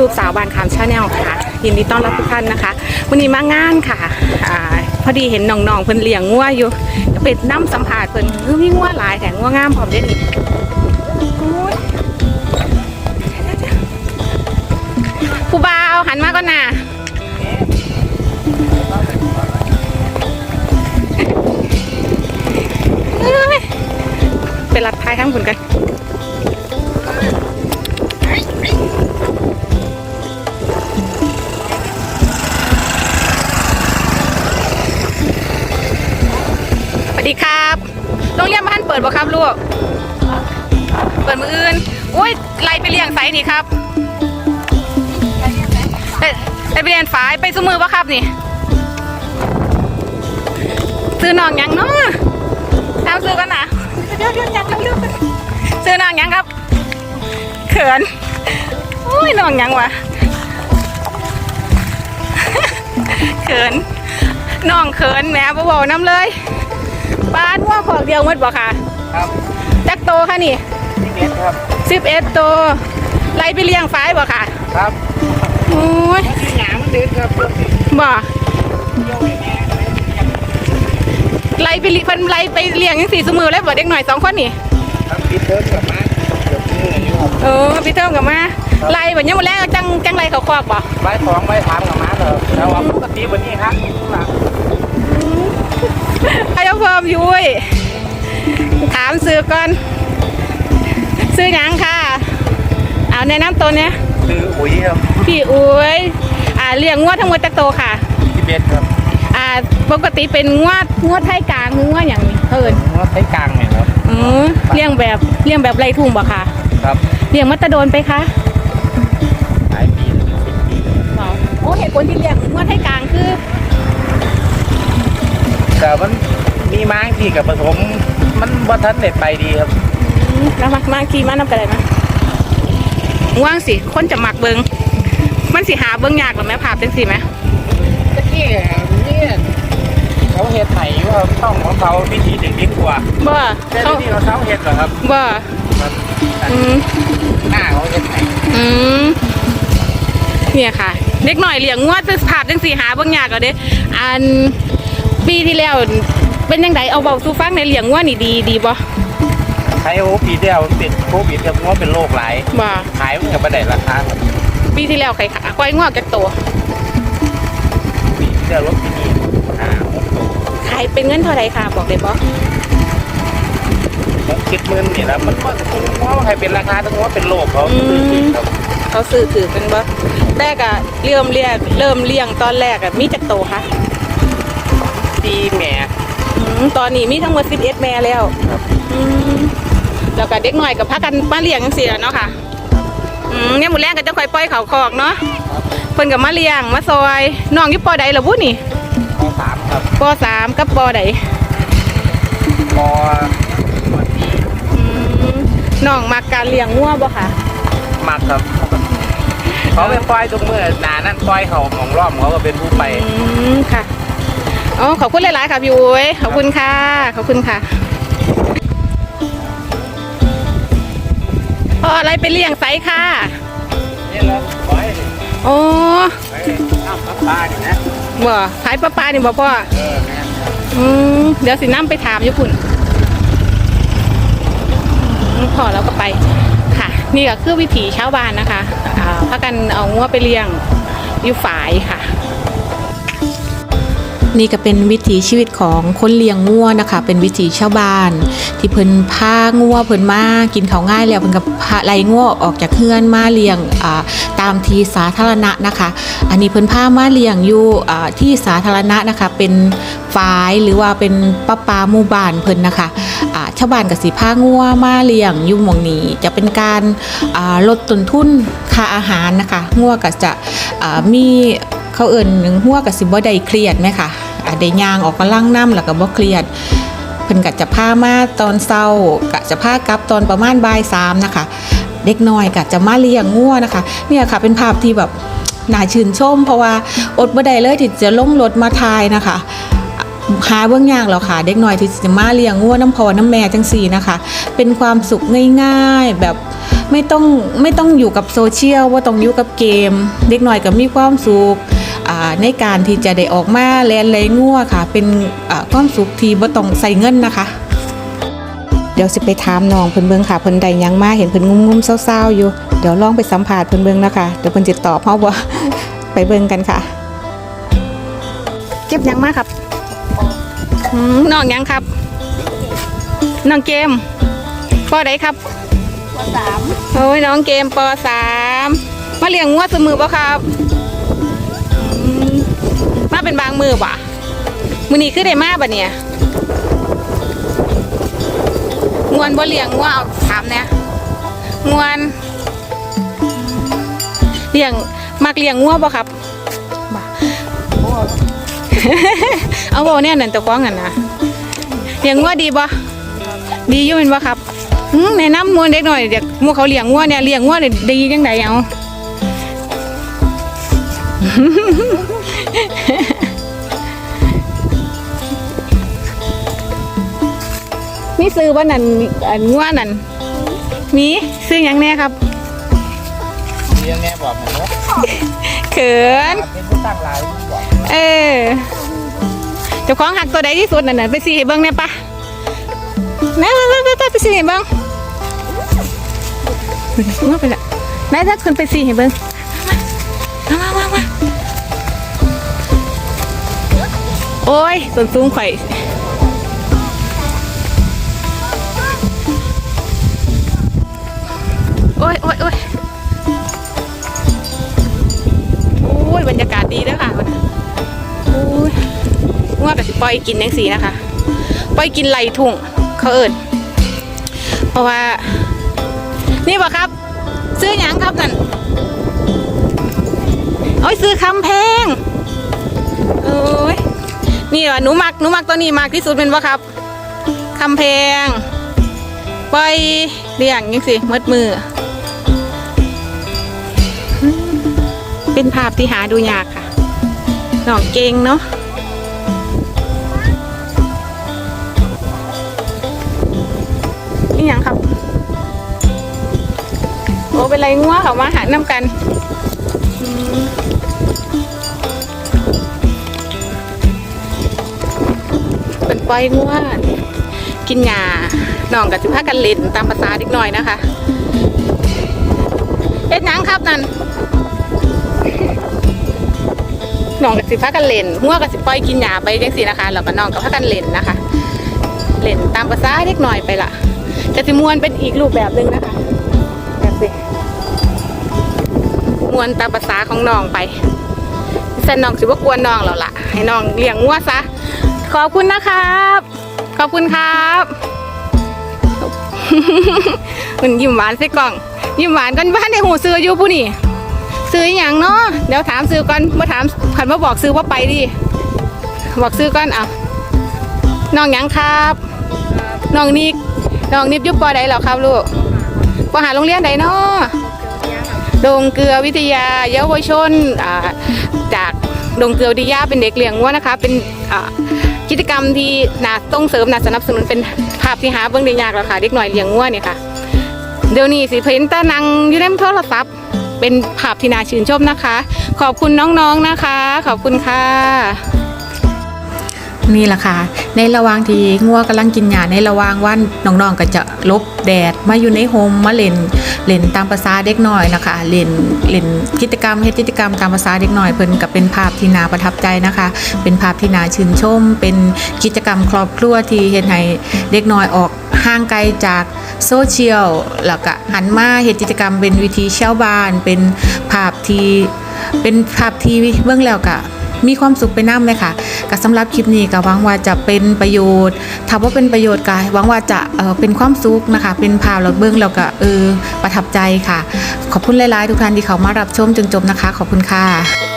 YouTube สาวบานคำชาแนลค่ะ ยินดีต้อนรับทุกท่านนะคะ วันนี้มางานค่ะอพอดีเห็นน้องๆเพิ่นเลี้ยงงัวอยู่เป็ดน้ำสัมผัสเพิ่นเออมีงัวหลายแต่งัวงามพร้อมเด้อนี่ เปิดบ่ครับลูก เปิดมืออื่นอุ้ยไล่ไปเลี้ยงไสนี่ครับไปไปเรียนฝายไปสมือบ่ครับนี่ ซื้อน้องยังเนาะตามซื้อกันนะเดี๋ยวเดี๋ยวจับเดี๋ยวซื้อน้องยังครับ เขินโอ้ยน้องยังวะเขินน้องเขินแหมบ่บอกน้ำเลย บ้านว่าขอกเดียวหมดบ่ค่ะ ครับจักโตค่ะนี่พี่เกศครับสิบเอ็ดโตไล่ไปเลี้ยงฝายบ่ค่ะ ครับโอ้ยที่หยางมันเดินครับบ่ไล่ไปเลี้ยงเพิ่นไล่ไปเลี้ยงยังสี่สมือเลยบ่เด็กหน่อยสองคนนี่ครับปิดเทอมกลับมาเกือบมืออยู่ครับเออพี่เทิมกลับมาไล่บ่ยังบ่แลงจังจังไล่เขาคอกบ่ใบของใบถามกลับมาเลยแล้วว่าปกติวันนี้ครับ หลังให้เอาเพิ่มอยู่เว้ยถามซื้อก่อน ซื้อหยังค่ะ เอาแนะนำตัวเนี้ยซื้อปุ๋ยครับพี่อุ้ยอ่าเลี้ยงงวดทั้งหมดจักโตค่ะพี่เบสครับอ่าปกติเป็นงวดงวดไทยกลางหรืองวดอย่างนี้เอิญว่าใช้กลางเนี่ยครับอือเลี้ยงแบบเลี้ยงแบบไรทุ่งบ่ค่ะครับเลี้ยงมัตะโดนไปคะหลายปีแล้วสิบปีแล้วบ่โอ้เหตุผลที่เลี้ยงงวดไทยกลาง แต่มันมีม้างที่กับผสม มันว่าทันเด็ดไปดีครับอืมแล้วมามาขี่มานำกันเลยนะว่างสิ คนจะมักเบิงมันสิหาเบิงยากหรือแม่ภาพจังสิไหมตะกี้เนี่ยเขาเห็ดไหนอยู่ครับต้องของเขาวิธีเด็กดีกว่าบ่แต่เขาที่เราเช้าเห็ดเหรอครับบ่ครับอืมหน้าเขาเห็ดไหนอืมเนี่ยค่ะ เด็กหน่อยเลี้ยงงวดภาพจังสิหาเบิงยากก็เด้อัน ปีที่แล้วเป็นยังไงเอาเบาสู่ฟังในเลี้ยงงวดนี่ดีดีบ่ใครโอ้ปีเดียวมันเป็นโควิดกับว่าเป็นโรคหลายบ่ขายมันกับประเด็นราคาครับปีที่แล้วใครขาควายงอกจากตัวปีที่แล้วรถที่นี่อ่าหกตัวขายเป็นเงินเท่าไรค่ะบอกได้บ่หกคิดหมื่นนี่นะมันก็ว่าใครเป็นราคาต้องว่าเป็นโรคเขาซื้อกินครับเขาซื้อถือเป็นบ่แรกอะเริ่มเลี้ยงเริ่มเลี้ยงตอนแรกอะมีจากโตวค่ะ ปีแหม่อืมตอนนี้มีทั้งหมด11แม่แล้วครับอืมแล้วก็เด็กหน่อยกับพากันมาเลี้ยงจังซี่ล่ะเนาะค่ะอืมเนี่ยหมดแรงก็จะค่อยปล่อยเขาคอกเนาะเพิ่นก็มาเลี้ยงมาซอยน้องอยู่ปอใดล่ะบุนี่ปสามครับปสามกับปอใดปวันที่อืมน้องมักการเลี้ยงงัวบ่ค่ะ มักครับเขาไปปล่อยตรงเมื่อหนานั่นปล่อยเขาของรอบเขาก็เป็นผู้ไปอืมค่ะ อ๋อขอบคุณหลาย ๆ ค่ะพี่อุ้ยขอบคุณค่ะ ขอบคุณค่ะพออะไรไปเลี้ยงไซค่ะนี่แล้วปล่อยโอ้ไปน้ำปลาปลาเนี่ยนะบ่ขายปลาปลานี่บ่พ่อเออแม่นครับอืมเดี๋ยวสิน้ำไปถามอยู่พุ่นอืมพอแล้วก็ไปค่ะ นี่ก็คือวิถีชาวบ้านนะคะอ่าพากันเอางัวไปเลี้ยงอยู่ฝายค่ะ นี่ก็เป็นวิถีชีวิตของคนเลี้ยงงัวนะคะ เป็นวิถีชาวบ้าน ที่เพิ่นพางัวเพิ่นมากินเขาง่ายแล้วเพิ่นก็พาไล่งัวออกจากเฮือนมาเลี้ยงตามที่สาธารณะนะคะ อันนี้เพิ่นพามาเลี้ยงอยู่ที่สาธารณะนะคะ เป็นฝายหรือว่าเป็นป้าปาหมู่บ้านเพิ่นนะคะชาวบ้านก็สิพางัวมาเลี้ยงอยู่หม่องนี้จะเป็นการาลดต้นทุนค่าอาหารนะคะงัวก็จะมีเขาเอิ่นหัวกับสิบ่ได้เครียดไหมคะ อะได้ย่างออกกำลังน้ำแล้วก็บ่เครียดเพิ่นก็จะพามาตอนเช้ากะจะพากลับตอนประมาณบ่ายสามนะคะ เด็กน้อยก็จะมาเลี้ยงงัวนะคะ เนี่ยค่ะเป็นภาพที่แบบน่าชื่นชม เพราะว่าอดบ่ได้เลยที่จะลงรถมาทายนะคะหาเบื้องยากแล้วค่ะ เด็กน้อยที่จะมาเลี้ยงงัวน้ำพอน้ำแม่จังสี่นะคะ เป็นความสุขง่ายๆแบบไม่ต้องไม่ต้องอยู่กับโซเชียลว่าต้องอยู่กับเกม เด็กน่อยก็มีความสุข ในการที่จะได้ออกมาแลนไรงัวค่ะ เป็นอ่าความสุขที่บ่ต้องใส่เงินนะคะ เดี๋ยวสิไปถามน้องเพิ่นเบิ่งค่ะเพิ่นได้หยังมาเห็นเพิ่นงุ้มๆเศร้าๆอยู่เดี๋ยวลองไปสัมภาษณ์เพิ่นเบิ่งนะคะเดี๋ยวเพิ่นสิตอบเฮาบ่ไปเบิ่งกันค่ะ เก็บหยังมาครับอืมน้องหยังครับน้องเกมปอใดครับสามโอ้ยน้องเกมปสามมาเลี้ยงงัวเสมอป่ะครับอืมมา เป็นบางมือป่ะมือนี้คือได้มาป่ะเนี่ยงวนบ่เลี้ยงงัวเอาถามเนี่ยงวนเลี้ยงมักเลี้ยงงัวป่ะครับบ่เอาบ่เนี่ยนั่นตะควงกันนะเลี้ยงงัวดีป่ะดีอยู่เป็นป่ะครับอืมแนะนำหมูเด็กหน่อยเด็กมูเขาเลี้ยงวัวเนี่ยเลี้ยงวัวเนี่ยดีจังไดเอา มีซื้อว่านั่นอันงัวนั่นมีซื้อหยังแน่ครับเรียนแม่บอกหนูเขินเป็นผู้ตั้งหลายบอกเออเจ้าของหักตัวใดที่สุดนั่นน่ะไปสีให้เบิ้งเนี่ยปะแม่ไปไปไปไปสีให้เบิ้งงัวไปละแม่ถ้าคุณไปสีให้เบิ้งมามามามาโอ้ยส่วนสูงข่อย ยโอ้ยโอ้ยโอ้ยบรรยากาศดีด้วยค่ะวันนี้โอ้ยว่ากับปล่อยกินยังสีนะคะ ปล่อยกินไหลทุ่งเขาเอิญเพราะว่า นี่บ่ครับ ซื้อหยังครับนั่นโอ้ยซื้อคำแพงโอ้ยนี่เหรอหนูมักหนูมักตัวนี้มากที่สุดเป็นบ่ครับคำแพงปล่อยเลี้ยงยังสิมืดมือ เป็นภาพที่หาดูยากค่ะน้องเก่งเนาะนี่ยังครับโอ้เป็นไรงัวเขามาหาน้ำกันเป็นปล่อยงัวกินหญ้าน้องกับสิพากันเล่นตามภาษาเด็กหน่อยนะคะเอ็ดยังครับนั่น น้องกับสิพากันเล่นหัวกับสิปล่อยกินหญ้าไปจังสินะคะแล้วก็น้องกับพากันเล่นนะคะ เล่นตามภาษาเล็กหน่อยไปละจะสิมวนเป็นอีกรูปแบบหนึ่งนะคะแบบสิมวนตามภาษาของน้องไปเส้นน้องสิว่ากวนน้องแล้วล่ะ ให้น้องเลี้ยงงัวซะขอบคุณนะครับ ขอบคุณครับมันยิ้มหวานใส่กล่อง ยิ้มหวานกันบ้านในหูซื้ออยู่ผู้นี่ ซื้ออย่างเนาะเดี๋ยวถามซื้อก่อนมาถามขันมาบอกซื้อว่าไปดิบอกซื้อก่อนเอาน้องหยังครับน้องนิกน้องนิบยุบปอใดหรอครับลูกปอหาโรงเรียนใดเนาะดงเกลือวิทยาเยาวชนจากดงเกลือวิทยาเป็นเด็กเลี้ยงวัวนะคะ เป็นกิจกรรมที่นาต้องเสริมนาสนับสนุนเป็นภาพที่หาเบื้องได้ยากแล้วค่ะเด็กหน่อยเลี้ยงวัวเนี่ยค่ะเดี๋ยวนี้สิเพิ่นตานังอยู่ในโทรศัพท์ เป็นภาพที่น่าชื่นชมนะคะ ขอบคุณน้องๆนะคะ ขอบคุณค่ะ นี่แหละค่ะ ในระหว่างที่งัวกำลังกินหญ้าในระหว่างวันน้องๆก็จะลบแดดมาอยู่ในโฮมมาเล่นเล่นตามภาษาเด็กน้อยนะคะเล่นเล่นกิจกรรมเฮ็ดกิจกรรมตามภาษาเด็กน้อยเพิ่นก็เป็นภาพที่น่าประทับใจนะคะ เป็นภาพที่น่าชื่นชม เป็นกิจกรรมครอบครัวที่เฮ็ดให้เด็กน้อยออก ห่างไกลจากโซเชียลแล้วก็หันมาเฮ็ดกิจกรรมเป็นวิธีเช่าบ้าน เป็นภาพที่เป็นภาพที่เบื้องแล้วก็มีความสุขไปน้ำเลยค่ะก็สำหรับคลิปนี้ก็หวังว่าจะเป็นประโยชน์ถ้าว่าเป็นประโยชน์ก็หวังว่าจะเออเป็นความสุขนะคะ เป็นภาพเราเบื้องแล้วก็เออประทับใจค่ะ ขอบคุณหลายๆ ทุกท่านที่เขามารับชมจนจบนะคะ ขอบคุณค่ะ